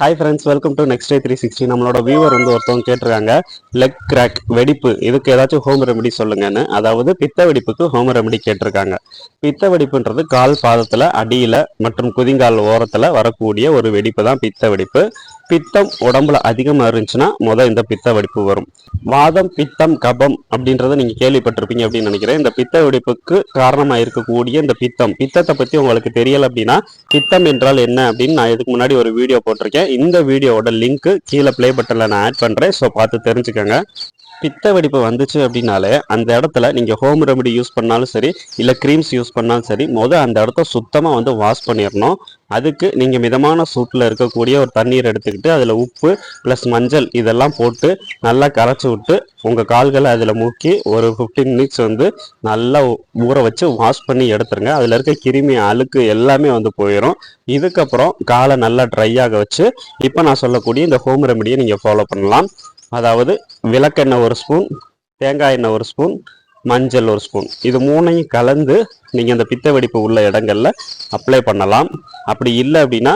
Hi friends welcome to next day three sixty நம்மளோட viewer வந்து ஒருத்தவங்க கேட்டிருக்காங்க லெக் கிராக் வெடிப்பு இதுக்கு ஏதாச்சும் ஹோம் ரெமெடி சொல்லுங்கன்னு. அதாவது பித்த வெடிப்புக்கு ஹோம் ரெமெடி கேட்டிருக்காங்க. பித்த வெடிப்புன்றது கால் பாதத்தில் அடியில் மற்றும் குதிங்கால் ஓரத்தில் வரக்கூடிய ஒரு வெடிப்பு தான் பித்த வெடிப்பு. பித்தம் உடம்புல அதிகமாக இருந்துச்சுன்னா முத இந்த பித்த வெடிப்பு வரும். வாதம் பித்தம் கபம் அப்படின்றத நீங்கள் கேள்விப்பட்டிருப்பீங்க அப்படின்னு நினைக்கிறேன். இந்த பித்த வெடிப்புக்கு காரணமாக இருக்கக்கூடிய இந்த பித்தம் பித்தத்தை பற்றி உங்களுக்கு தெரியல அப்படின்னா பித்தம் என்றால் என்ன அப்படின்னு நான் இதுக்கு முன்னாடி ஒரு வீடியோ போட்டிருக்கேன். இந்த வீடியோவோட லிங்க்கு கீழே ப்ளே பட்டனில் நான் ஆட் பண்றேன். ஸோ பார்த்து தெரிஞ்சுக்கோங்க. பித்த வெடிப்பு வந்துச்சு அப்படின்னாலே அந்த இடத்துல நீங்கள் ஹோம் ரெமெடி யூஸ் பண்ணாலும் சரி இல்லை க்ரீம்ஸ் யூஸ் பண்ணாலும் சரி மொதல் அந்த இடத்த சுத்தமாக வந்து வாஷ் பண்ணிடணும் அதுக்கு நீங்கள் மிதமான சூட்டில் இருக்கக்கூடிய ஒரு தண்ணீர் எடுத்துக்கிட்டு அதில் உப்பு ப்ளஸ் மஞ்சள் இதெல்லாம் போட்டு நல்லா கரைச்சி விட்டு உங்கள் கால்களை அதில் முக்கி ஒரு ஃபிஃப்டீன் மினிட்ஸ் வந்து நல்லா ஊற வச்சு வாஷ் பண்ணி எடுத்துருங்க. அதில் இருக்க கிருமி அழுக்கு எல்லாமே வந்து போயிடும் இதுக்கப்புறம் காலை நல்லா ட்ரை ஆக வச்சு இப்போ நான் சொல்லக்கூடிய இந்த ஹோம் ரெமெடியை நீங்கள் ஃபாலோ பண்ணலாம். அதாவது விளக்கெண்ணெய் ஒரு ஸ்பூன் தேங்காய் எண்ணெய் ஒரு ஸ்பூன் மஞ்சள் ஒரு ஸ்பூன். இது மூணையும் கலந்து நீங்கள் அந்த பித்த வெடிப்பு உள்ள இடங்களில் அப்ளை பண்ணலாம். அப்படி இல்லை அப்படின்னா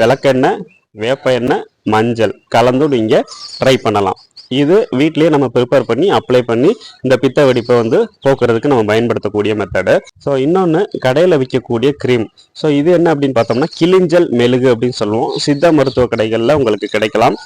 விளக்கெண்ணெய் வேப்ப எண்ணெய் மஞ்சள் கலந்து நீங்கள் ட்ரை பண்ணலாம். இது வீட்லேயே நம்ம ப்ரிப்பேர் பண்ணி அப்ளை பண்ணி இந்த பித்த வெடிப்பை வந்து போக்குறதுக்கு நம்ம பயன்படுத்தக்கூடிய மெத்தடு ஸோ இன்னொன்று கடையில் விற்கக்கூடிய க்ரீம் ஸோ இது என்ன அப்படின்னு பார்த்தோம்னா கிளிஞ்சல் மெழுகு அப்படின்னு சொல்லுவோம். சித்த மருத்துவ கடைகளில் உங்களுக்கு கிடைக்கலாம்.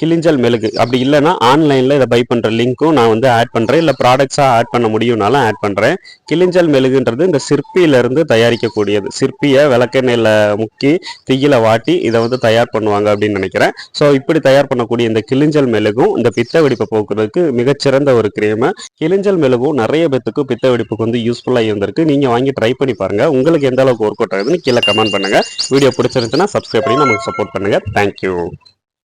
கிளிஞ்சல் மெழுகு. அப்படி இல்லைன்னா ஆன்லைனில் இதை பை பண்ணுற லிங்க்கும் நான் வந்து ஆட் பண்ணுறேன் இல்லை ப்ராடக்ட்ஸாக ஆட் பண்ண முடியும்னாலும் ஆட் பண்ணுறேன் கிளிஞ்சல் மெழுகுன்றது இந்த சிற்பியிலேருந்து தயாரிக்கக்கூடியது. சிற்பியை விளக்கெண்ணெயில் முக்கி தீயில வாட்டி இதை வந்து தயார் பண்ணுவாங்க அப்படின்னு நினைக்கிறேன். ஸோ இப்படி தயார் பண்ணக்கூடிய இந்த கிளிஞ்சல் மெழுகும் இந்த பித்த வெடிப்பை போக்குறதுக்கு மிகச்சிறந்த ஒரு கிரீமு. கிளிஞ்சல் மெழுகும் நிறைய பேத்துக்கு பித்த வெடிப்புக்கு வந்து யூஸ்ஃபுல்லாக இருந்திருக்கு. நீங்கள் வாங்கி ட்ரை பண்ணி பாருங்கள் உங்களுக்கு எந்த அளவுக்கு ஒர்க் அவுட் ஆகுதுன்னு கீழே கமெண்ட் பண்ணுங்கள் வீடியோ பிடிச்சிருந்துச்சுன்னா சப்ஸ்கிரைப் பண்ணி நமக்கு சப்போர்ட் பண்ணுங்கள் தேங்க்யூ